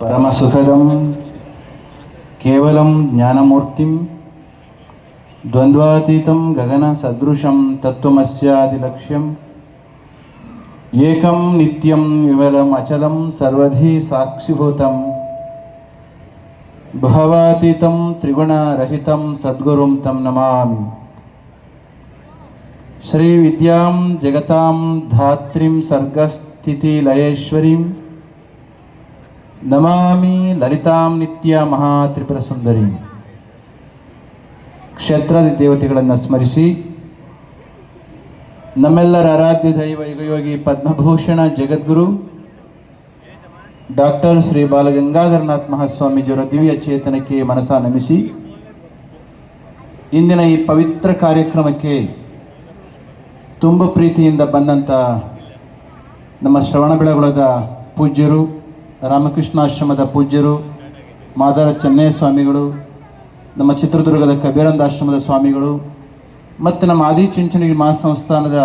పరమసుఖదం కేవలం జ్ఞానమూర్తిం ద్వంద్వాతీతం గగన సదృశం తత్వమస్యాదిలక్ష్యం ఏకం నిత్యం విమలం అచలం సర్వధీ సాక్షిభూతం భవాతీతం త్రిగుణరహితం సద్గురుం తం నమామి శ్రీ విద్యాం జగతాం ధాత్రిం సర్గస్థితిలయేశ్వరీం ನಮಾಮಿ ಲಲಿತಾಂ ನಿತ್ಯ ಮಹಾತ್ರಿಪುರ ಸುಂದರಿ. ಕ್ಷೇತ್ರದ ದೇವತೆಗಳನ್ನು ಸ್ಮರಿಸಿ, ನಮ್ಮೆಲ್ಲರ ಆರಾಧ್ಯ ದೈವ ಯುಗಯೋಗಿ ಪದ್ಮಭೂಷಣ ಜಗದ್ಗುರು, ಡಾಕ್ಟರ್ ಶ್ರೀ ಬಾಲಗಂಗಾಧರನಾಥ್ ಮಹಾಸ್ವಾಮೀಜಿಯವರ ದಿವ್ಯ ಚೇತನಕ್ಕೆ ಮನಸ ನಮಿಸಿ, ಇಂದಿನ ಈ ಪವಿತ್ರ ಕಾರ್ಯಕ್ರಮಕ್ಕೆ ತುಂಬ ಪ್ರೀತಿಯಿಂದ ಬಂದಂಥ ನಮ್ಮ ಶ್ರವಣ ಬೆಳಗೊಳದ ಪೂಜ್ಯರು ರಾಮಕೃಷ್ಣಾಶ್ರಮದ ಪೂಜ್ಯರು, ಮಾದರ ಚೆನ್ನಯ್ಯ ಸ್ವಾಮಿಗಳು ನಮ್ಮ ಚಿತ್ರದುರ್ಗದ ಕಬೀರಂದಾಶ್ರಮದ ಸ್ವಾಮಿಗಳು, ಮತ್ತು ನಮ್ಮ ಆದಿ ಆದಿಚುಂಚನಗಿರಿ ಮಹಾಸಂಸ್ಥಾನದ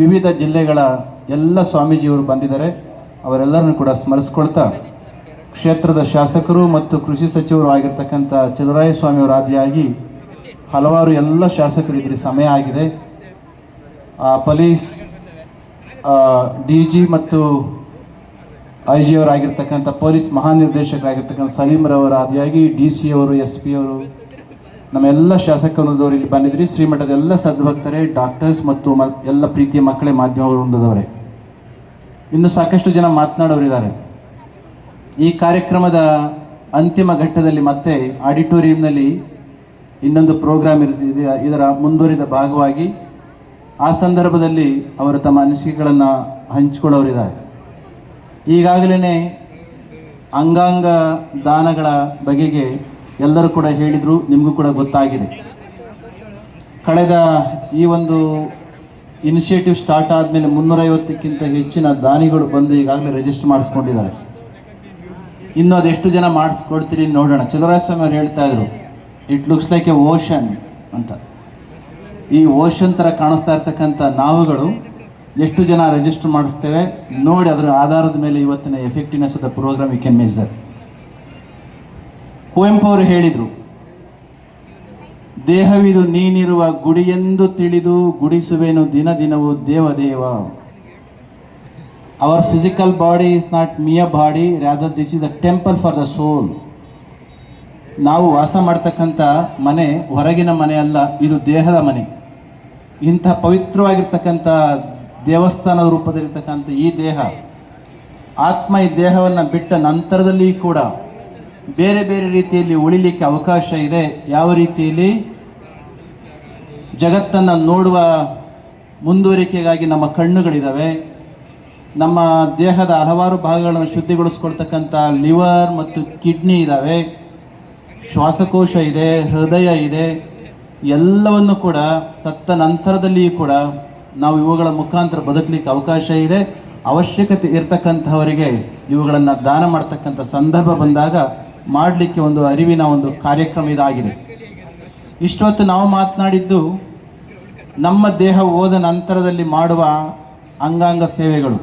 ವಿವಿಧ ಜಿಲ್ಲೆಗಳ ಎಲ್ಲ ಸ್ವಾಮೀಜಿಯವರು ಬಂದಿದ್ದಾರೆ. ಅವರೆಲ್ಲರನ್ನು ಕೂಡ ಸ್ಮರಿಸ್ಕೊಳ್ತಾ ಕ್ಷೇತ್ರದ ಶಾಸಕರು ಮತ್ತು ಕೃಷಿ ಸಚಿವರು ಆಗಿರ್ತಕ್ಕಂಥ ಚಲರಾಯ ಸ್ವಾಮಿಯವರು ಆದಿಯಾಗಿ ಹಲವಾರು ಎಲ್ಲ ಶಾಸಕರಿದ್ರೆ ಸಮಯ ಆಗಿದೆ. ಪೊಲೀಸ್ ಡಿ ಜಿ ಮತ್ತು ಐ ಜಿ ಅವರಾಗಿರ್ತಕ್ಕಂಥ ಪೊಲೀಸ್ ಮಹಾನಿರ್ದೇಶಕರಾಗಿರ್ತಕ್ಕಂಥ ಸಲೀಮ್ರವರ ಆದಿಯಾಗಿ ಡಿ ಸಿ ಅವರು, ಎಸ್ ಪಿ ಅವರು, ನಮ್ಮೆಲ್ಲ ಶಾಸಕರದವರು ಇಲ್ಲಿ ಬಂದಿದ್ರಿ. ಶ್ರೀಮಠದ ಎಲ್ಲ ಸದ್ಭಕ್ತರೇ, ಡಾಕ್ಟರ್ಸ್ ಮತ್ತು ಎಲ್ಲ ಪ್ರೀತಿಯ ಮಕ್ಕಳೇ, ಮಾಧ್ಯಮ ವೃಂದದವರೇ. ಇನ್ನು ಸಾಕಷ್ಟು ಜನ ಮಾತನಾಡೋರಿದ್ದಾರೆ. ಈ ಕಾರ್ಯಕ್ರಮದ ಅಂತಿಮ ಘಟ್ಟದಲ್ಲಿ ಮತ್ತೆ ಆಡಿಟೋರಿಯಂನಲ್ಲಿ ಇನ್ನೊಂದು ಪ್ರೋಗ್ರಾಮ್ ಇರ್ತಿದೆ. ಇದರ ಮುಂದುವರಿದ ಭಾಗವಾಗಿ ಆ ಸಂದರ್ಭದಲ್ಲಿ ಅವರು ತಮ್ಮ ಅನಿಸಿಕೆಗಳನ್ನು ಹಂಚಿಕೊಳ್ಳೋರಿದ್ದಾರೆ. ಈಗಾಗಲೇ ಅಂಗಾಂಗ ದಾನಗಳ ಬಗೆಗೆ ಎಲ್ಲರೂ ಕೂಡ ಹೇಳಿದರು, ನಿಮಗೂ ಕೂಡ ಗೊತ್ತಾಗಿದೆ. ಕಳೆದ ಈ ಒಂದು ಇನಿಷಿಯೇಟಿವ್ ಸ್ಟಾರ್ಟ್ ಆದಮೇಲೆ ಮುನ್ನೂರೈವತ್ತಕ್ಕಿಂತ ಹೆಚ್ಚಿನ ದಾನಿಗಳು ಬಂದು ಈಗಾಗಲೇ ರಿಜಿಸ್ಟರ್ ಮಾಡಿಸ್ಕೊಂಡಿದ್ದಾರೆ. ಇನ್ನು ಅದೆಷ್ಟು ಜನ ಮಾಡಿಸ್ಕೊಡ್ತೀರಿ ನೋಡೋಣ. ಚಂದ್ರಾಯಸ್ವಾಮಿ ಅವರು ಹೇಳ್ತಾ ಇದ್ರು it looks like a ocean ಅಂತ. ಈ ಓಷನ್ ಥರ ಕಾಣಿಸ್ತಾ ಇರ್ತಕ್ಕಂಥ ನಾವುಗಳು ಎಷ್ಟು ಜನ ರಿಜಿಸ್ಟರ್ ಮಾಡಿಸ್ತೇವೆ, ನೋಡಿ ಅದರ ಆಧಾರದ ಮೇಲೆ ಇವತ್ತಿನ effectiveness of the program you can measure Kuvempu ಅವರು ಹೇಳಿದರು, ದೇಹವಿದು ನೀನಿರುವ ಗುಡಿಯೆಂದು ತಿಳಿದು ಗುಡಿಸುವೆನು ದಿನ ದಿನವೂ ದೇವ ದೇವ. Our physical body is not my body rather this is the temple for the soul ನಾವು ವಾಸ ಮಾಡ್ತಕ್ಕಂಥ ಮನೆ ಹೊರಗಿನ ಮನೆ ಅಲ್ಲ, ಇದು ದೇಹದ ಮನೆ. ಇಂಥ ಪವಿತ್ರವಾಗಿರ್ತಕ್ಕಂಥ ದೇವಸ್ಥಾನದ ರೂಪದಲ್ಲಿರ್ತಕ್ಕಂಥ ಈ ದೇಹ, ಆತ್ಮ ಈ ದೇಹವನ್ನು ಬಿಟ್ಟ ನಂತರದಲ್ಲಿ ಕೂಡ ಬೇರೆ ಬೇರೆ ರೀತಿಯಲ್ಲಿ ಉಳಿಲಿಕ್ಕೆ ಅವಕಾಶ ಇದೆ. ಯಾವ ರೀತಿಯಲ್ಲಿ? ಜಗತ್ತನ್ನು ನೋಡುವ ಮುಂದುವರಿಕೆಗಾಗಿ ನಮ್ಮ ಕಣ್ಣುಗಳಿದ್ದಾವೆ ನಮ್ಮ ದೇಹದ ಹಲವಾರು ಭಾಗಗಳನ್ನು ಶುದ್ಧಿಗೊಳಿಸ್ಕೊಳ್ತಕ್ಕಂಥ ಲಿವರ್ ಮತ್ತು ಕಿಡ್ನಿ ಇದ್ದಾವೆ ಶ್ವಾಸಕೋಶ ಇದೆ, ಹೃದಯ ಇದೆ. ಎಲ್ಲವನ್ನು ಕೂಡ ಸತ್ತ ನಂತರದಲ್ಲಿಯೂ ಕೂಡ ನಾವು ಇವುಗಳ ಮುಖಾಂತರ ಬದುಕಲಿಕ್ಕೆ ಅವಕಾಶ ಇದೆ. ಅವಶ್ಯಕತೆ ಇರತಕ್ಕಂಥವರಿಗೆ ಇವುಗಳನ್ನು ದಾನ ಮಾಡ್ತಕ್ಕಂಥ ಸಂದರ್ಭ ಬಂದಾಗ ಮಾಡಲಿಕ್ಕೆ ಒಂದು ಅರಿವಿನ ಒಂದು ಕಾರ್ಯಕ್ರಮ ಇದಾಗಿದೆ. ಇಷ್ಟೊತ್ತು ನಾವು ಮಾತನಾಡಿದ್ದು ನಮ್ಮ ದೇಹ ಹೋದ ನಂತರದಲ್ಲಿ ಮಾಡುವ ಅಂಗಾಂಗ ಸೇವೆಗಳು.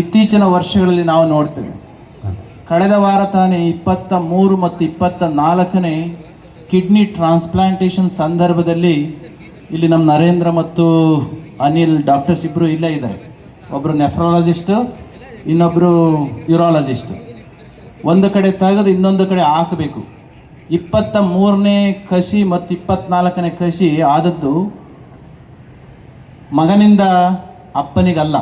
ಇತ್ತೀಚಿನ ವರ್ಷಗಳಲ್ಲಿ ನಾವು ನೋಡ್ತೇವೆ. ಕಳೆದ ವಾರ ತಾನೇ ಇಪ್ಪತ್ತ ಮೂರು ಮತ್ತು ಇಪ್ಪತ್ತ ನಾಲ್ಕನೇ ಕಿಡ್ನಿ ಟ್ರಾನ್ಸ್ಪ್ಲಾಂಟೇಷನ್ ಸಂದರ್ಭದಲ್ಲಿ ಇಲ್ಲಿ ನಮ್ಮ ನರೇಂದ್ರ ಮತ್ತು ಅನಿಲ್ ಡಾಕ್ಟರ್ಸ್ ಇಬ್ಬರು ಇಲ್ಲೇ ಇದ್ದಾರೆ ಒಬ್ಬರು ನೆಫ್ರಾಲಜಿಸ್ಟು ಇನ್ನೊಬ್ಬರು ಯುರಾಲಜಿಸ್ಟ್ ಒಂದು ಕಡೆ ತೆಗೆದು ಇನ್ನೊಂದು ಕಡೆ ಹಾಕಬೇಕು. ಇಪ್ಪತ್ತ ಮೂರನೇ ಕಸಿ ಮತ್ತು ಇಪ್ಪತ್ನಾಲ್ಕನೇ ಕಸಿ ಆದದ್ದು ಮಗನಿಂದ ಅಪ್ಪನಿಗಲ್ಲ.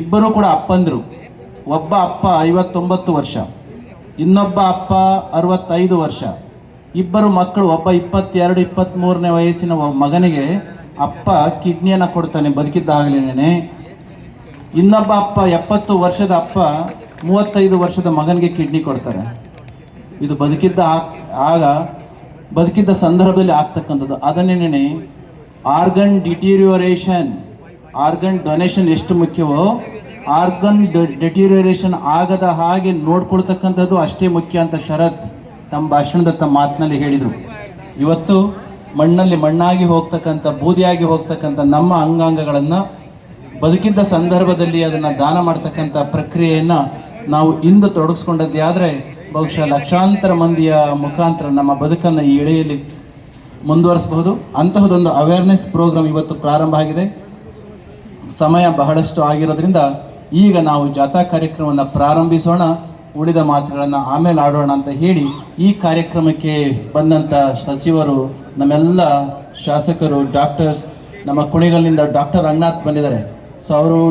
ಇಬ್ಬರು ಕೂಡ ಅಪ್ಪಂದರು. ಒಬ್ಬ ಅಪ್ಪ ಐವತ್ತೊಂಬತ್ತು ವರ್ಷ, ಇನ್ನೊಬ್ಬ ಅಪ್ಪ ಅರವತ್ತೈದು ವರ್ಷ. ಇಬ್ಬರು ಮಕ್ಕಳು, ಒಬ್ಬ ಇಪ್ಪತ್ತೆರಡು ಇಪ್ಪತ್ತ್ಮೂರನೇ ವಯಸ್ಸಿನ ಮಗನಿಗೆ ಅಪ್ಪ ಕಿಡ್ನಿಯನ್ನು ಕೊಡ್ತಾನೆ ಬದುಕಿದ್ದಾಗಲೇನೆ ಇನ್ನೊಬ್ಬ ಅಪ್ಪ ಎಪ್ಪತ್ತು ವರ್ಷದ ಅಪ್ಪ ಮೂವತ್ತೈದು ವರ್ಷದ ಮಗನಿಗೆ ಕಿಡ್ನಿ ಕೊಡ್ತಾರೆ. ಇದು ಬದುಕಿದ್ದ ಆಗ ಬದುಕಿದ್ದ ಸಂದರ್ಭದಲ್ಲಿ ಆಗ್ತಕ್ಕಂಥದ್ದು. ಅದನ್ನೇನೆ ಆರ್ಗನ್ ಡಿಟೀರಿಯೋರೇಷನ್, ಆರ್ಗನ್ ಡೊನೇಷನ್ ಎಷ್ಟು ಮುಖ್ಯವೋ, ಆರ್ಗನ್ ಡಿಟೀರಿಯೋರೇಷನ್ ಆಗದ ಹಾಗೆ ನೋಡ್ಕೊಳ್ತಕ್ಕಂಥದ್ದು ಅಷ್ಟೇ ಮುಖ್ಯ ಅಂತ ಶರತ್ ತಮ್ಮ ಭಾಷಣದ ತಮ್ಮ ಮಾತಿನಲ್ಲಿ ಹೇಳಿದರು. ಇವತ್ತು ಮಣ್ಣಲ್ಲಿ ಮಣ್ಣಾಗಿ ಹೋಗ್ತಕ್ಕಂಥ, ಬೂದಿಯಾಗಿ ಹೋಗ್ತಕ್ಕಂಥ ನಮ್ಮ ಅಂಗಾಂಗಗಳನ್ನು ಬದುಕಿದ್ದ ಸಂದರ್ಭದಲ್ಲಿ ಅದನ್ನು ದಾನ ಮಾಡ್ತಕ್ಕಂಥ ಪ್ರಕ್ರಿಯೆಯನ್ನು ನಾವು ಇಂದು ತೊಡಗಿಸ್ಕೊಂಡದ್ದೇ ಆದರೆ ಬಹುಶಃ ಲಕ್ಷಾಂತರ ಮಂದಿಯ ಮುಖಾಂತರ ನಮ್ಮ ಬದುಕನ್ನು ಈ ಎಳೆಯಲ್ಲಿ ಮುಂದುವರಿಸಬಹುದು. ಅಂತಹದೊಂದು ಅವೇರ್ನೆಸ್ ಪ್ರೋಗ್ರಾಮ್ ಇವತ್ತು ಪ್ರಾರಂಭ ಆಗಿದೆ. ಸಮಯ ಬಹಳಷ್ಟು ಆಗಿರೋದ್ರಿಂದ ಈಗ ನಾವು ಜಾಥಾ ಕಾರ್ಯಕ್ರಮವನ್ನು ಪ್ರಾರಂಭಿಸೋಣ. ಉಳಿದ ಮಾತುಗಳನ್ನು ಆಮೇಲೆ ಆಡೋಣ ಅಂತ ಹೇಳಿ ಈ ಕಾರ್ಯಕ್ರಮಕ್ಕೆ ಬಂದಂಥ ಸಚಿವರು, ನಮ್ಮೆಲ್ಲ ಶಾಸಕರು, ಡಾಕ್ಟರ್ಸ್, ನಮ್ಮ ಕುಣಿಗಲ್ನಿಂದ ಡಾಕ್ಟರ್ ರಂಗನಾಥ್ ಬಂದಿದ್ದಾರೆ. ಸೊ ಅವರು